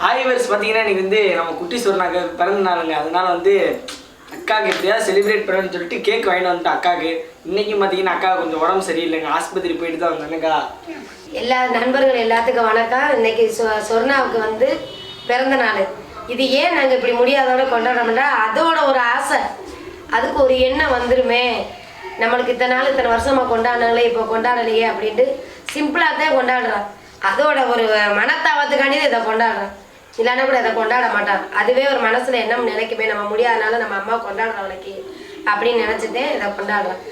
ஹாய்வர்ஸ் பார்த்தீங்கன்னா நீ வந்து நம்ம குட்டி சொன்னாங்க பிறந்த நாளுங்க. அதனால வந்து அக்காவுக்கு எப்படியாவது செலிப்ரேட் பண்ணணும்னு சொல்லிட்டு கேக் வாங்கிட்டு வந்துட்டு அக்காவுக்கு இன்னைக்கு பார்த்தீங்கன்னா அக்கா கொஞ்சம் உடம்பு சரியில்லைங்க. ஆஸ்பத்திரி போயிட்டு தான் வந்தேனுக்கா எல்லா நண்பர்கள் எல்லாத்துக்கும் வணக்கம். இன்னைக்கு சொ- சொர்ணாவுக்கு வந்து பிறந்த நாள். இது ஏன் நாங்கள் இப்படி முடியாதோட கொண்டாடுறோம்னா அதோட ஒரு ஆசை. அதுக்கு ஒரு எண்ணம் வந்துருமே. நம்மளுக்கு இத்தனை நாள் இத்தனை வருஷமாக கொண்டாடினாங்களே இப்போ கொண்டாடலையே அப்படின்ட்டு சிம்பிளாக தான் கொண்டாடுறோம். அதோட ஒரு மனத்தாவத்துக்காண்டி இதை கொண்டாடுறான் இல்லைன்னா கூட இதை கொண்டாட மாட்டான். அதுவே ஒரு மனசில் எண்ணம் நினைக்குமே நம்ம முடியாதனால நம்ம அம்மா கொண்டாடுறோம் அவளைக்கு. அப்படின்னு நினச்சிட்டே இதை கொண்டாடுறோம்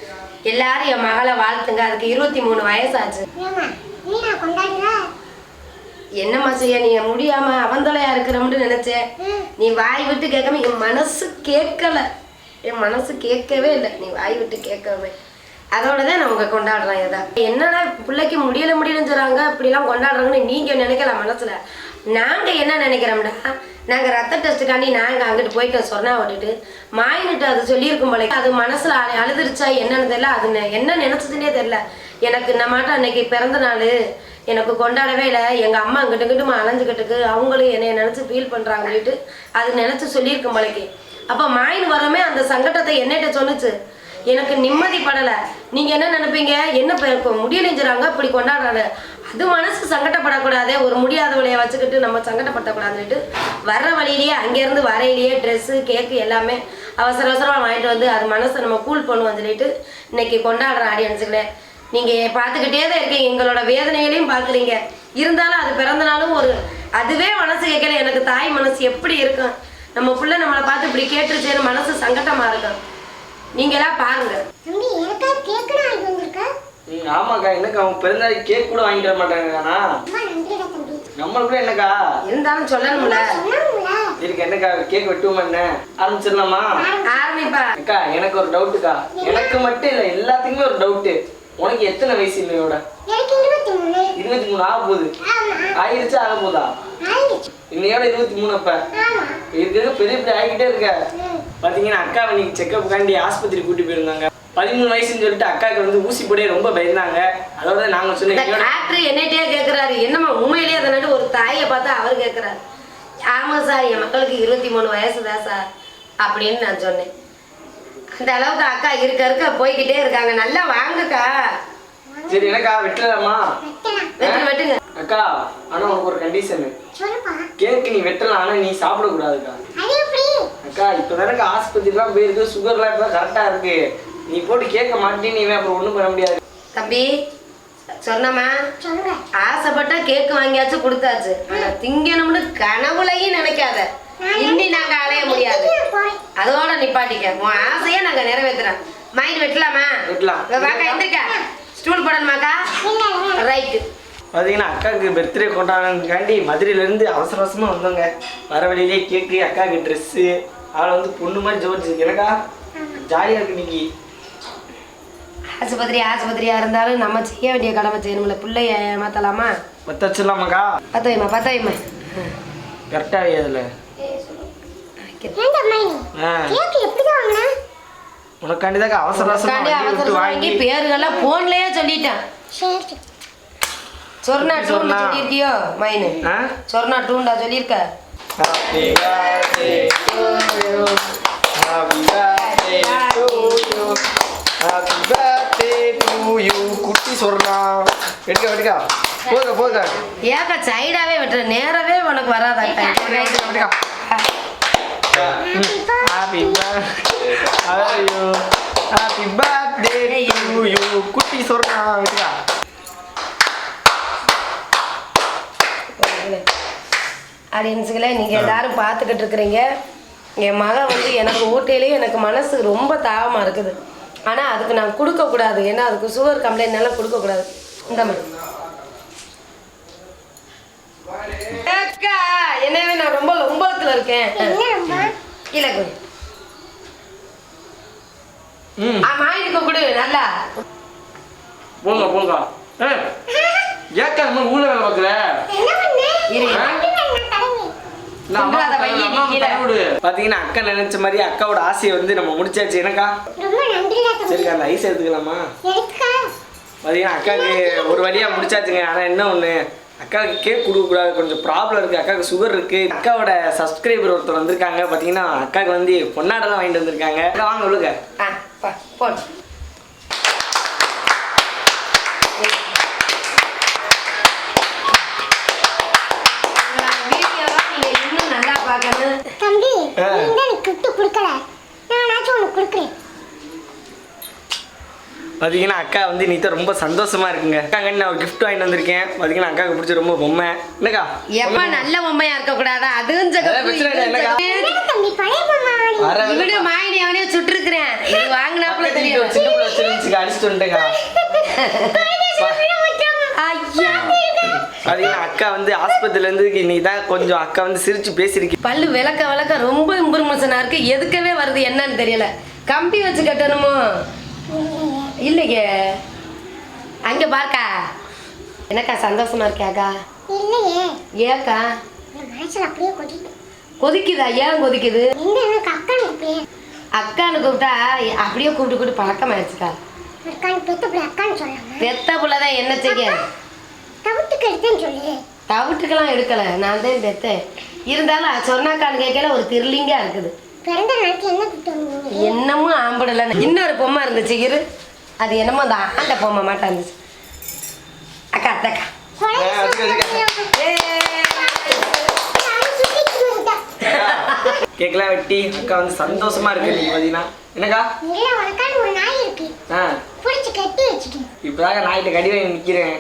எல்லாரும் என் மகளை வாழ்த்துங்க. அதுக்கு இருபத்தி மூணு வயசாச்சு. என்னம்மா செய்ய? நீ முடியாம அவந்தலையா இருக்கிறோம்னு நினைச்சேன் நீ வாய் விட்டு கேட்காம என் மனசு கேட்கல. என் மனசு கேட்கவே இல்லை. நீ வாய் விட்டு கேட்கவே அதோட தான் நான் உங்க கொண்டாடுறேன் இதை. என்னடா பிள்ளைக்கு முடியல முடியலன்னு சொல்றாங்க. இப்படிலாம் கொண்டாடுறாங்கன்னு நீங்க நினைக்கலாம் மனசுல. நாங்கள் என்ன நினைக்கிறோம்டா நாங்கள் ரத்த டெஸ்ட்டுக்காண்டி நாங்கள் அங்கிட்டு போயிட்டோம் சொன்னா விட்டுட்டு. மாயின்ட்டு அது சொல்லியிருக்கும் போல. அது மனசில் அழு- அழுதுருச்சா என்னன்னு தெரியல. அது நெ- என்ன நினச்சதுன்னே தெரில எனக்கு இந்த மாட்டம் அன்னைக்கு பிறந்த நாள். எனக்கு கொண்டாடவே இல்லை. எங்கள் அம்மா அங்கிட்டு இங்கிட்டு அலைஞ்சுக்கிட்டுக்கு அவங்களும் என்னை நினச்சி ஃபீல் பண்ணுறாங்கன்ட்டு அது நினச்சி சொல்லியிருக்கும் போலக்கு. அப்போ மாயின் வரமே அந்த சங்கடத்தை என்னட்ட சொன்னுச்சு எனக்கு நிம்மதி படலை. நீங்கள் என்ன நினைப்பீங்க? என்ன இப்போ முடியலைஞ்சுறாங்க. இப்படி கொண்டாடுறாங்க. அது மனசு சங்கடப்படக்கூடாது ஒரு முடியாத வழியை வச்சுக்கிட்டு நம்ம சங்கடப்படுத்தக்கூடாதுன்னுட்டு வர்ற வழியிலேயே அங்கேருந்து வரையிலேயே ட்ரெஸ்ஸு கேக்கு எல்லாமே அவசர அவசரமாக வாங்கிட்டு வந்து அது மனசை நம்ம கூல் பண்ணுவோம் சொல்லிட்டு இன்னைக்கு கொண்டாடுற ஆடியன்ஸுகளே நீங்கள் பார்த்துக்கிட்டே தான் இருக்கீங்க. எங்களோட வேதனைகளையும் பார்க்குறீங்க. இருந்தாலும் அது பிறந்தனாலும் ஒரு அதுவே மனசு கேட்கல. எனக்கு தாய் மனசு எப்படி இருக்கும்? நம்ம பிள்ளை நம்மளை பார்த்து இப்படி கேட்டுருச்சேன்னு மனசு சங்கட்டமாக இருக்கும். நீங்களா பாருங்க. ம் ஆமாக்கா என்னக்கா அவங்க பிறந்தநாளைக்கு கேக் கூட வாங்கிட்டு மாட்டாங்கண்ணா நன்றிடா தம்பி. நம்மளுக்குள்ள என்னக்கா? இருந்தாலும் சொல்லணும்ல. இருக்கு என்னக்கா கேக் வெட்டுவோமா என்ன? ஆரம்பிச்சிடலாமா? ஆரம்பிப்பா. அக்கா எனக்கு ஒரு டவுட்டுக்கா எனக்கு மட்டும் இல்லை எல்லாத்துக்குமே ஒரு டவுட்டு உனக்கு எத்தனை வயசு எனக்கு இருபத்தி மூணு. ஆக போகுது ஆமா. ஆயிடுச்சா ஆக போதா இன்னையோட இருபத்தி மூணு அப்ப. ஆமா. இருக்கிறது பெரிய பெரிய ஆகிக்கிட்டே இருக்க? பாத்தீங்கன்னா அக்கா இன்னைக்கு செக்கப் காண்டி ஆஸ்பத்திரி கூட்டி போயிருந்தாங்க. பதிமூணு வயசுன்னு சொல்லிட்டு அக்காவுக்கு வந்து ஊசி போடே ரொம்ப பயந்தாங்க. அதோட நாங்க இந்த சொன்னோம் டாக்டர் என்னட்டே கேட்குறாரு என்னம்மா உண்மையிலேயே அதனால ஒரு தாயை பார்த்து அவர் கேட்குறாரு ஆமாம் சார் என் மக்களுக்கு இருபத்தி மூணு வயசு தான் சார் அப்படின்னு நான் சொன்னேன். அந்த அளவுக்கு அக்கா இருக்க இருக்க போய்கிட்டே இருக்காங்க. நல்லா வாங்குக்கா. சரி எனக்கா வெட்டலாமா? வெட்டு வெட்டுங்க. அக்கா ஆனா உனக்கு ஒரு கண்டிஷன் சொல்லுப்பா. கேக் நீ வெட்டலாம் ஆனா நீ சாப்பிடக்கூடாதுக்கா. அது எப்படி அக்கா இப்போ தானே ஆஸ்பத்திரிலாம் போயிருக்கு சுகர்லாம் இப்போ கரெக்டாக இருக்கு. நீ போட்டு கேட்க மாட்டேன்னு நீ அப்புறம் ஒன்றும் பண்ண முடியாது. தம்பி சொன்னம்மா சொல்லுங்க ஆசைப்பட்டா கேக்கு வாங்கியாச்சு கொடுத்தாச்சு. ஆனா திங்கணும்னு கனவுலையும் நினைக்காத. இன்னி நாங்க அலைய முடியாது. அதோட நிப்பாட்டிக்க. உன் ஆசையை நாங்க நிறைவேத்துறோம். மைண்ட் வெட்டலாமா? வெட்டலாம். வாக்கா எந்திரிக்கா. ஸ்டூல் போடணுமாக்கா? ரைட்டு பார்த்தீங்கன்னா அக்காவுக்கு பர்த்டே கொண்டாடுறதுக்காண்டி மதுரையிலேருந்து அவசர அவசரமாக வந்தோங்க. வர வழியிலே கேக்கு அக்காவுக்கு ட்ரெஸ்ஸு அவளை வந்து பொண்ணு மாதிரி ஜோடிச்சு எனக்கா? ஜாலியாக இருக்கு இன்னைக்கு. ஆஸ்பத்திரி ஆஸ்பத்திரியா இருந்தாலும் நம்ம செய்ய வேண்டிய கடமை செய்யணும்ல. பிள்ளைய ஏமாத்தலாமா? பற்ற வச்சிடலாமாக்கா பத்த வைமா பத்த வைமா கரெக்டாக அதில் ஏன்டா மைனி ஆ. கேக் எப்படி வாங்கின? உனக்காண்டி தாக்கா அவசர உட்காந்து அவசரமாக வண்டி விட்டு அவசரம் வாங்கி வாங்கி. பேருகள்லாம் போன்லயே சொல்லிட்டேன். சரி. சரி சொர்ணா டூன்னு சொர்ணா. சொல்லியிருக்கியோ மைனு? சொர்ணா டூண்டா சொல்லியிருக்க? சொல்றான் வெட்டுக்க வெட்டுக்கா ஏக்கா சைடாவே வெட்டுற நேரவே உனக்கு வராதாக்கா வெட்டுக்கா ஹாப்பி ஐயோ ஹாப்பி பர்த்டே டு யூ குட்டி சொல்றான் வெட்டுக்கா ஆடியன்ஸுகளே நீங்கள் எல்லாரும் பார்த்துக்கிட்டு இருக்கிறீங்க. என் மகன் வந்து எனக்கு ஊட்டையிலேயே எனக்கு மனசு ரொம்ப தாகமாக இருக்குது. ஆனால் அதுக்கு நான் கொடுக்கக்கூடாது. ஏன்னா அதுக்கு சுகர் கம்ப்ளைண்ட்னால கொடுக்கக்கூடாது. இந்த மாதிரி. அக்கா என்னவே நான் ரொம்ப லொம்பலத்தில் இருக்கேன். என்ன ரொம்ப? கீழே கொடு. ம். ஆ மாயினுக்கு கொடு. நல்லா. போங்க போங்க. ஏய் ஏக்கா இந்த மாதிரி ஊழல் வேலை பார்க்குற? இரு. பாத்தீங்கன்னா அக்கா நினைச்ச மாதிரி அக்காவோட ஆசையை வந்து நம்ம முடிச்சாச்சு. எனக்கா சரிக்கா அந்த ஐஸ் எடுத்துக்கலாமா? எடுத்துக்கா பாத்தீங்கன்னா அக்காவுக்கு ஒரு வழியா முடிச்சாச்சுங்க. ஆனா என்ன ஒண்ணு? அக்காவுக்கு கேக் கொடுக்கக்கூடாது. கொஞ்சம் ப்ராப்ளம் இருக்குது அக்காவுக்கு சுகர் இருக்குது அக்காவோட சப்ஸ்கிரைபர் ஒருத்தர் வந்திருக்காங்க. பார்த்தீங்கன்னா அக்காவுக்கு வந்து பொன்னாடெல்லாம் வாங்கிட்டு வந்திருக்காங்க. வாங்க உள்ளுக்க. ஆ பா போடு வீடியோவா நீங்க இன்னும் நல்லா பார்க்கணும் தம்பி ஆ. நீ தான் எனக்கு கிஃப்ட் கொடுக்கல. நானாச்சும் உனக்கு கொடுக்குறேன். பார்த்தீங்கன்னா அக்கா வந்து நீ ரொம்ப சந்தோஷமா இருக்குங்க. அக்காங்க நான் ஒரு gift வாங்கிட்டு வந்திருக்கேன். பார்த்தீங்கன்னா அக்காவுக்கு பிடிச்ச ரொம்ப பொம்மை. என்னக்கா? எப்ப நல்ல பொம்மையா இருக்க கூடாதா அதுவும் என்னக்கா? மாயினி அவனே சுட்டிருக்கிறேன். இது வாங்கினாப்புல தெரியும். அடிச்சுட்டு பார்த்தீங்கன்னா அக்கா வந்து ஆஸ்பத்திரியில இருந்து இன்னைக்கு தான் கொஞ்சம் அக்கா வந்து சிரிச்சு பேசியிருக்கு பல்லு விளக்க விளக்க ரொம்ப இம்ப்ரூவ்மென்ஷனா இருக்கு. எதுக்கவே வருது என்னன்னு தெரியல. கம்பி வச்சு கட்டணுமோ? இல்லையே. அங்க பார்க்கா. என்னக்கா சந்தோஷமா இருக்கியாக்கா இல்லையே. ஏக்கா? அப்படியே கொதிக்குதா. ஏன் கொதிக்குது? அக்கான்னு கூப்பிடு. அக்கான்னு கூப்பிட்டா அப்படியே கூப்பிட்டு கூப்பிட்டு பழக்கமாயிடுச்சுக்கா. பெத்த பிள்ளை அக்கான்னு சொல்லாம. பெத்த புள்ளதான் என்ன செய்ய? தவிட்டுக்கு எடுத்தேன்னு சொல்லு. தவிட்டுக்கெல்லாம் எடுக்கல. நான் தான் பெத்தேன் இருந்தாலும் சொன்னாக்கான்னு கேட்கல ஒரு திருலிங்கா இருக்குது. பிறந்த நாளைக்கு என்ன கிஃப்ட் வாங்குவீங்க? என்னமும் ஆம்படல இன்னொரு பொம்மை இருந்துச்சு இரு. அது என்னமோ அந்த ஆண்ட பொம்மை மாட்டா இருந்துச்சு. அக்கா வச்சுக்க. கேக்கெல்லாம் வெட்டி அக்கா வந்து சந்தோஷமா இருக்கு நீங்க பார்த்தீங்கன்னா என்னக்கா? இல்ல உனக்கான ஒரு நாய் இருக்கு. ஆ. பிடிச்சி கட்டி வச்சுட்டு இப்போதாங்க நாய்கிட்ட கடி வாங்கி நிற்கிறேன்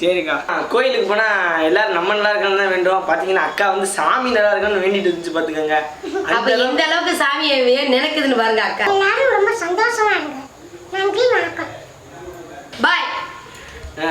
சரிக்கா. ஆ, கோயிலுக்கு போனா எல்லாரும் நம்ம நல்லா இருக்கணும் தான் வேண்டும் பாத்தீங்கன்னா அக்கா வந்து சாமி நல்லா இருக்கணும்னு வேண்டிட்டு இருந்துச்சு பாத்துக்கோங்க. அப்ப இந்த அளவுக்கு சாமியை ஏன் நினைக்குதுன்னு பாருங்க அக்கா. எல்லாரும் ரொம்ப சந்தோஷமா இருங்க. நன்றி வணக்கம். பாய் ஆ,